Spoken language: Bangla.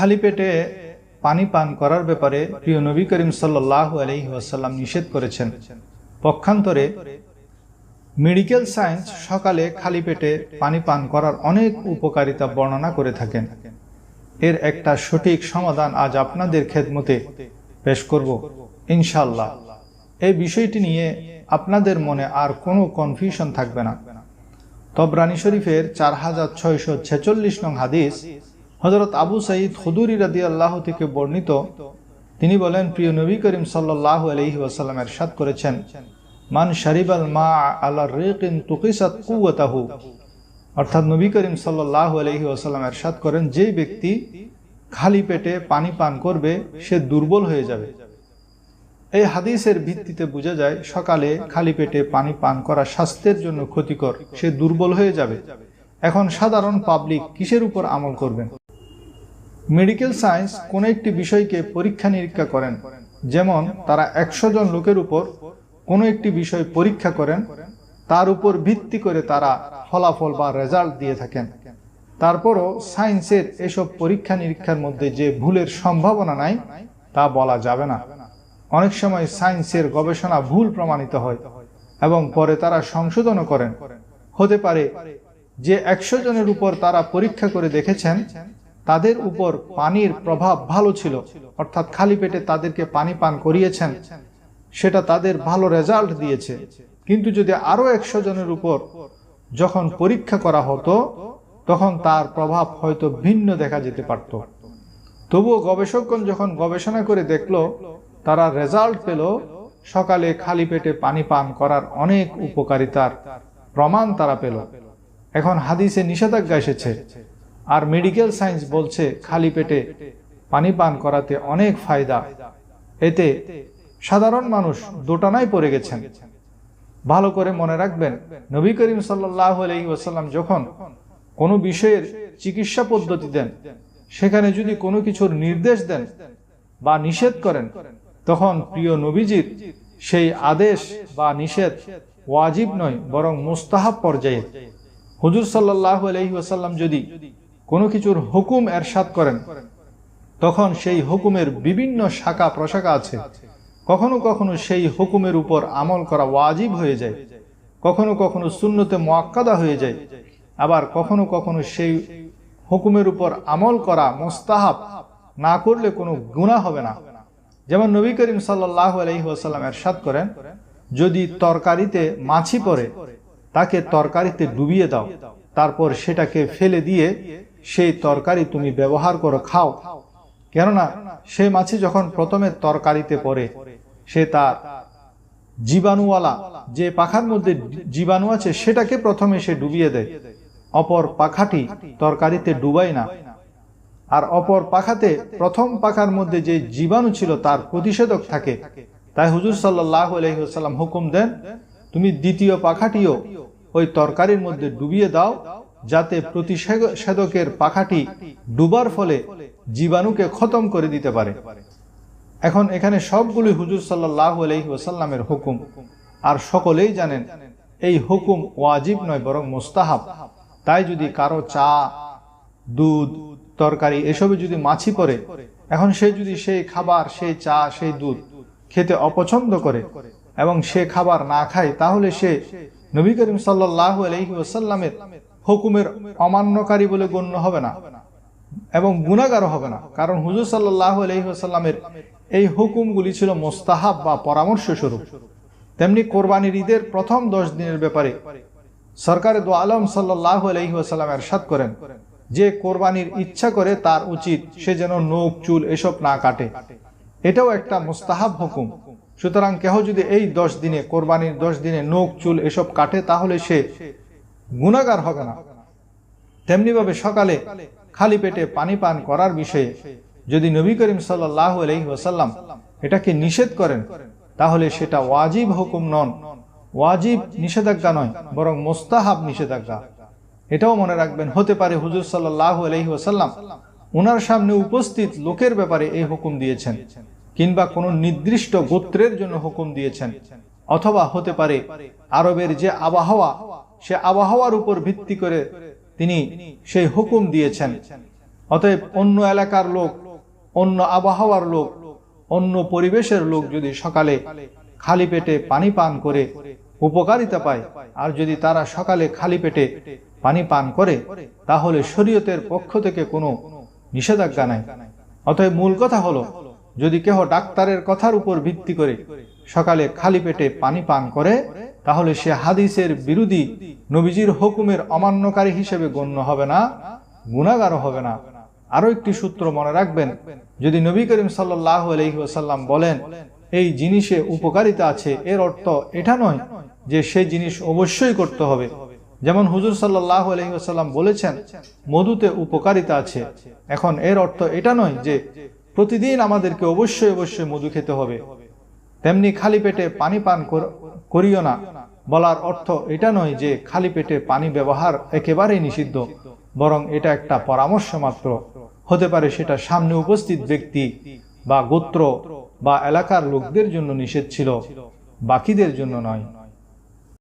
খালি পেটে পানি পান করার ব্যাপারে প্রিয় নবী করিম সাল্লাহ আলহি ওয়াসাল্লাম নিষেধ করেছেন। পক্ষান্তরে মেডিকেল সায়েন্স সকালে খালি পেটে পানি পান করার অনেক উপকারিতা বর্ণনা করে থাকেন। এর একটা সঠিক সমাধান আজ আপনাদের খেদমতে পেশ করব ইনশাল্লাহ এই বিষয়টি নিয়ে আপনাদের মনে আর কোনো কনফিউশন থাকবে না। তবরানি শরীফের চার হাজার ছয়শো ছেচল্লিশ নং হাদিস হজরত আবু সাইদ খুদুরি রাদি আল্লাহ থেকে বর্ণিত, তিনি বলেন, প্রিয় নবী করিম সাল্লাহ আলহি ওয়াসাল্লাম এরশাদ করেছেন, মান শারিবাল মা আল্লাহ রেকিন তুকিসাত অর্থাৎ নবী করিম সাল্লাহ আলহি ওয়াসাল্লাম এরশাদ করেন যে ব্যক্তি খালি পেটে পানি পান করবে, সে দুর্বল হয়ে যাবে। এই হাদিসের ভিত্তিতে বোঝা যায়, সকালে খালি পেটে পানি পান করা স্বাস্থ্যের জন্য ক্ষতিকর, সে দুর্বল হয়ে যাবে। এখন সাধারণ পাবলিক কিসের উপর আমল করবেন? মেডিকেল সায়েন্স কোন একটি বিষয়কে পরীক্ষা নিরীক্ষা করেন। যেমন, তারা একশো জন লোকের উপর কোনো একটি বিষয় পরীক্ষা করেন, তার উপর ভিত্তি করে তারা ফলাফল বা রেজাল্ট দিয়ে থাকেন। তারপরও সায়েন্সের এসব পরীক্ষা নিরীক্ষার মধ্যে যে ভুলের সম্ভাবনা নাই, তা বলা যাবে না। অনেক সময় সায়েন্সের গবেষণা ভুল প্রমাণিত হয় এবং পরে তারা সংশোধনও করেন। হতে পারে যে একশো জনের উপর তারা পরীক্ষা করে দেখেছেন তাদের উপর পানির প্রভাব ভালো ছিল, অর্থাৎ খালি পেটে তাদেরকে পানি পান করিয়েছেন। সেটা তাদের ভালো রেজাল্ট দিয়েছে। কিন্তু যদি আরও একশো জনের উপর যখন পরীক্ষা করা হতো, তখন তার প্রভাব হয়তো ভিন্ন দেখা যেতে পারত। তবুও গবেষকগণ যখন গবেষণা করে দেখল, তারা রেজাল্ট পেল সকালে খালি পেটে পানি পান করার অনেক উপকারিতার প্রমাণ তারা পেল। এখন হাদিসে নিষেধাজ্ঞা এসেছে আর মেডিকেল সায়েন্স বলছে খালি পেটে পানি পান করাতে অনেক ফায়দা। এতে সাধারণ মানুষ দোটানায় পড়ে গেছেন। ভালো করে মনে রাখবেন, নবী করিম সাল্লাহ যখন কোনো বিষয়ের চিকিৎসা পদ্ধতি দেন, সেখানে যদি কোনো কিছুর নির্দেশ দেন বা নিষেধ করেন, তখন প্রিয় নবীজির সেই আদেশ বা নিষেধ ওয়াজিব নয়, বরং মুস্তাহাব পর্যায়ে। হুজুর সাল্লাহ আলহি যদি কোনো কিছুর হুকুম এরশাদ করেন। তখন সেই হুকুমের বিভিন্ন শাখা প্রশাখা আছে। কখনো কখনো সেই হুকুমের উপর আমল করা ওয়াজিব হয়ে যায়। কখনো কখনো শূন্যতে মোয়াক্কাদা হয়ে যায়। আবার কখনো কখনো সেই হুকুমের উপর আমল করা মোস্তাহাব না করলে কোনো গুণা হবে না। যেমন নবী করিম সাল্লাহ আলহিহাসাল্লাম এরশাদ করেন, যদি তরকারিতে মাছি পড়ে, তাকে তরকারিতে ডুবিয়ে দাও, তারপর সেটাকে ফেলে দিয়ে সেই তরকারি তুমি ব্যবহার করো, খাও। কেননা সেই মাছি যখন প্রথমে তরকারিতে পড়ে, সে তার জীবাণুওয়ালা, যে পাখার মধ্যে জীবাণু আছে, সেটাকে প্রথমে সে ডুবিয়ে দেয়। অপর পাখাটি তরকারিতে ডুবাই না। আর অপর পাখাতে প্রথম পাখার মধ্যে যে জীবাণু ছিল, তার প্রতিষেধক থাকে। তাই হুজুর সাল্লাহ হুকুম দেন, তুমি দ্বিতীয় পাখাটিও ওই তরকারির মধ্যে ডুবিয়ে দাও যাতে প্রতিষেধকের পাখাটি ডুবার ফলে জীবাণুকে খতম করে দিতে পারে। এখন এখানে সবগুলি হুজুর সাল্লাহ আলহি ওসাল্লামের হুকুম। আর সকলেই জানেন, এই হুকুম ওয়াজিব নয়, বরং মোস্তাহাব। তাই যদি কারও চা, দুধ, তরকারি এসবে যদি মাছি পড়ে, এখন সে যদি সেই খাবার, সেই চা, সেই দুধ খেতে অপছন্দ করে এবং সে খাবার না খায়, তাহলে সে নবী করিম সাল্লাহ আলহি ওসাল্লামের হুকুমের অমান্যকারী বলে গণ্য হবে না এবং গুণাগারও হবে না। কারণ হুজুর সাল্লাহ আলহিহাসাল্লামের এই হুকুমগুলি ছিল মোস্তাহাব বা পরামর্শ স্বরূপ তেমনি কোরবানির ঈদের প্রথম দশ দিনের ব্যাপারে সরকার দো আলম সাল্লাহ আলহিহাসাল্লাম এরশাদ করেন, যে কোরবানির ইচ্ছা করে তার উচিত সে যেন নোক চুল এসব না কাটে। এটাও একটা মোস্তাহাব হুকুম। সুতরাং কেহ যদি এই দশ দিনে, কোরবানির দশ দিনে নোক চুল এসব কাটে, তাহলে সে গুণাগার হবে না। তেমনিভাবে সকালে খালি পেটে পানি পান করার বিষয়ে যদি নবী করিম সাল্লাহ আলহি ওসাল্লাম এটাকে নিষেধ করেন, তাহলে সেটা ওয়াজিব হুকুম নন। ওয়াজিব নিষেধাজ্ঞা নয়, বরং মোস্তাহাব নিষেধাজ্ঞা। এটাও মনে রাখবেন, হতে পারে হুজুর সাল্লাহ আলহি ওসাল্লাম ওনার সামনে উপস্থিত লোকের ব্যাপারে এই হুকুম দিয়েছেন, কিংবা কোনো নির্দিষ্ট গোত্রের জন্য হুকুম দিয়েছেন, অথবা হতে পারে আরবের যে আবহাওয়া সে আবহাওয়ার উপর ভিত্তি করে তিনি সেই হুকুম দিয়েছেন। অতএব অন্য এলাকার লোক, অন্য আবহাওয়ার লোক, অন্য পরিবেশের লোক যদি সকালে খালি পেটে পানি পান করে, উপকারিতা পায়, আর যদি তারা সকালে খালি পেটে পানি পান করে, তাহলে শরীয়তের পক্ষ থেকে কোনো নিষেধাজ্ঞা নাই। অতএব মূল কথা হলো, যদি কেহ ডাক্তারের কথার উপর ভিত্তি করে সকালে খালি পেটে পানি পান করে, তাহলে সে হাদিসের বিরোধী নবীজির হুকুমের অমান্যকারী হিসেবে গণ্য হবে না, গুণাগারও হবে না। আরও একটি সূত্র মনে রাখবেন, যদি নবী করিম সাল্লাহ আলহিহাসাল্লাম বলেন, এই জিনিসে উপকারিতা আছে, এর অর্থ এটা নয় যে সেই জিনিস অবশ্যই করতে হবে। যেমন হুজুর সাল্লাহ আলহিহাসাল্লাম বলেছেন, মধুতে উপকারিতা আছে। এখন এর অর্থ এটা নয় যে প্রতিদিন আমাদেরকে অবশ্যই অবশ্যই মধু খেতে হবে। তেমনি খালি পেটে পানি পান করিও না। বলার অর্থ এটা নয় যে খালি পেটে পানি ব্যবহার একেবারেই নিষিদ্ধ, বরং এটা একটা পরামর্শ মাত্র। হতে পারে সেটা সামনে উপস্থিত ব্যক্তি বা গোত্র বা এলাকার লোকদের জন্য নিষেধ ছিল, বাকিদের জন্য নয়।